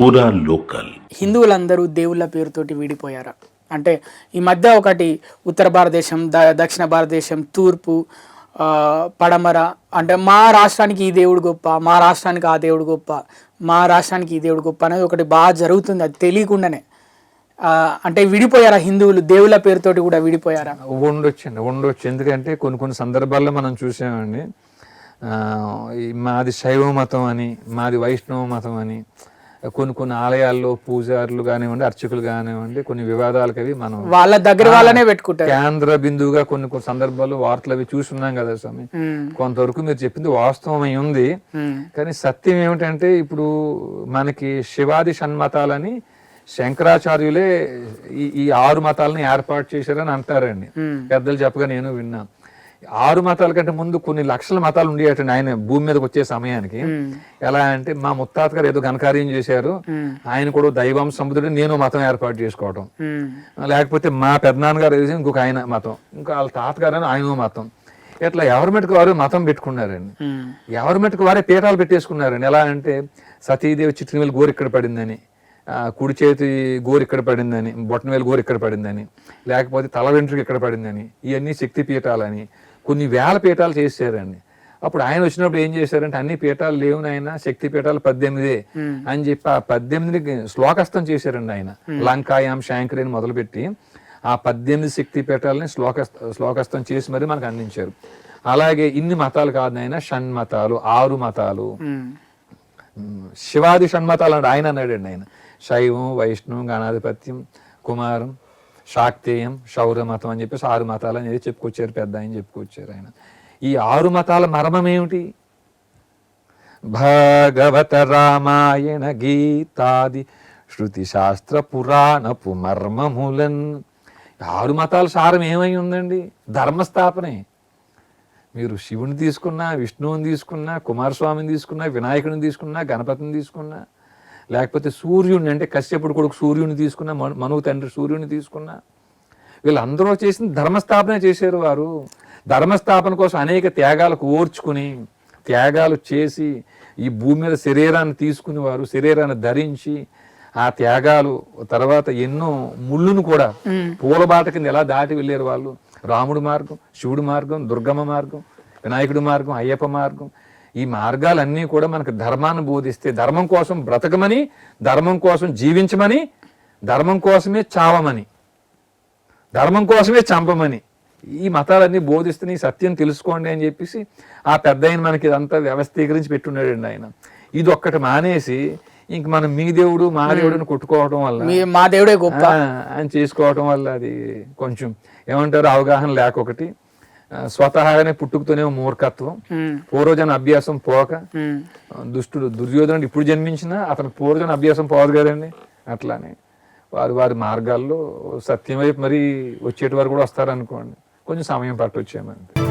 పూరా లోకల్. హిందువులందరూ దేవుళ్ళ పేరుతోటి విడిపోయారా? అంటే ఈ మధ్య ఒకటి ఉత్తర భారతదేశం ద దక్షిణ భారతదేశం తూర్పు పడమర అంటే మా రాష్ట్రానికి ఈ దేవుడు గొప్ప మా రాష్ట్రానికి ఆ దేవుడు గొప్ప మా రాష్ట్రానికి ఈ దేవుడు గొప్ప అనేది ఒకటి బాగా జరుగుతుంది అది తెలియకుండానే. అంటే విడిపోయారా హిందువులు? దేవుళ్ళ పేరుతోటి కూడా విడిపోయారా? ఉండొచ్చండి ఉండొచ్చు. ఎందుకంటే కొన్ని కొన్ని సందర్భాల్లో మనం చూసామండి మాది శైవ మతం అని మాది వైష్ణవ మతం అని కొన్ని కొన్ని ఆలయాల్లో పూజారులు కానివ్వండి అర్చకులు కానివ్వండి కొన్ని వివాదాలకు అవి మనం వాళ్ళ దగ్గర వాళ్ళనే పెట్టుకుంటారు. కేంద్ర బిందువుగా కొన్ని కొన్ని సందర్భాల్లో వార్తలు అవి చూస్తున్నాం కదా స్వామి. కొంతవరకు మీరు చెప్పింది వాస్తవమై ఉంది. కానీ సత్యం ఏమిటంటే ఇప్పుడు మనకి శివాది షణ్మతాలని శంకరాచార్యులే ఈ ఆరు మతాలని ఏర్పాటు చేశారని అంటారండి. పెద్దలు చెప్పగా నేను విన్నాను. ఆరు మతాల కంటే ముందు కొన్ని లక్షల మతాలు ఉండేటండి ఆయన భూమి మీదకి వచ్చే సమయానికి ఎలా అంటే మా ముత్తాత గారు ఏదో ఘనకార్యం చేశారు. ఆయన కూడా దైవం సముద్రుడు నేను మతం ఏర్పాటు చేసుకోవటం. లేకపోతే మా పెద్దనాన్నగారు ఏదో ఇంకొక ఆయన మతం ఇంకా వాళ్ళ తాతగారు అని ఆయన మతం. ఇట్లా ఎవరి మటుకు వారు మతం పెట్టుకున్నారండి. ఎవరి మటుకు వారే పీఠాలు పెట్టేసుకున్నారండి. ఎలా అంటే సతీదేవి చిట్టినవేలు గోరు ఇక్కడ పడిందని కుడి చేతి గోరు ఇక్కడ పడిందని బొట్టనవేలు గోరు ఇక్కడ పడిందని లేకపోతే తల వెంట్రుక ఇక్కడ పడిందని ఇవన్నీ శక్తి పీఠాలని కొన్ని వేల పీఠాలు చేశారండి. అప్పుడు ఆయన వచ్చినప్పుడు ఏం చేశారంటే అన్ని పీఠాలు లేవు ఆయన శక్తి పీఠాలు పద్దెనిమిదే అని చెప్పి ఆ పద్దెనిమిది శ్లోకస్థం చేశారండి ఆయన. లంకాయాం శాంకరి అని మొదలుపెట్టి ఆ పద్దెనిమిది శక్తి పీఠాలని శ్లోకస్థ శ్లోకస్థం చేసి మరి మనకు అందించారు. అలాగే ఇన్ని మతాలు కాదు ఆయన షణ్మతాలు ఆరు మతాలు. శివాది షణ్మతాలు అంటే ఆయన అన్నాడండి ఆయన. శైవం వైష్ణవం గణాధిపత్యం కుమారం శాక్తేయం శౌర మతం అని చెప్పేసి ఆరు మతాలు అనేది చెప్పుకొచ్చారు పెద్ద ఆయన చెప్పుకొచ్చారు ఆయన. ఈ ఆరు మతాల మర్మం ఏమిటి? భగవత రామాయణ గీతాది శృతి శాస్త్ర పురాణపు మర్మములన్. ఆరు మతాల సారం ఏమై ఉందండి? ధర్మస్థాపనే. మీరు శివుని తీసుకున్నా విష్ణువుని తీసుకున్నా కుమారస్వామిని తీసుకున్నా వినాయకుడిని తీసుకున్నా గణపతిని తీసుకున్నా లేకపోతే సూర్యుడిని అంటే కశ్యపుడు కొడుకు సూర్యుని తీసుకున్నా మను మనువు తండ్రి సూర్యుని తీసుకున్నా వీళ్ళందరూ చేసిన ధర్మస్థాపన చేశారు వారు. ధర్మస్థాపన కోసం అనేక త్యాగాలకు ఓర్చుకుని త్యాగాలు చేసి ఈ భూమి మీద శరీరాన్ని తీసుకుని వారు శరీరాన్ని ధరించి ఆ త్యాగాలు తర్వాత ఎన్నో ముళ్ళును కూడా పూలబాట కింద ఎలా దాటి వెళ్ళారు వాళ్ళు? రాముడి మార్గం శివుడి మార్గం దుర్గమ్మ మార్గం వినాయకుడి మార్గం అయ్యప్ప మార్గం ఈ మార్గాలన్నీ కూడా మనకు ధర్మాన్ని బోధిస్తే ధర్మం కోసం బ్రతకమని ధర్మం కోసం జీవించమని ధర్మం కోసమే చావమని ధర్మం కోసమే చంపమని ఈ మతాలన్నీ బోధిస్తున్న ఈ సత్యం తెలుసుకోండి అని చెప్పేసి ఆ పెద్ద ఆయన మనకి ఇదంతా వ్యవస్థీకరించి పెట్టున్నాడండి ఆయన. ఇది ఒక్కటి మానేసి ఇంక మనం మీ దేవుడు మా దేవుడు అని కొట్టుకోవడం వల్ల మీ దేవుడే గొప్ప. అని చేసుకోవటం వల్ల అది కొంచెం ఏమంటారు అవగాహన లేక ఒకటి. ఆ, స్వతహాగానే పుట్టుకతోనే మూర్ఖత్వం. పూర్వజన అభ్యాసం పోక దుష్టుడు దుర్యోధనుడు ఇప్పుడు జన్మించినా అతను పూర్వజన అభ్యాసం పోదు కదండి. అట్లానే వారు వారి మార్గాల్లో సత్యం వైపు మరి వచ్చేటి వారు కూడా వస్తారనుకోండి. కొంచెం సమయం పట్టొచ్చేమండి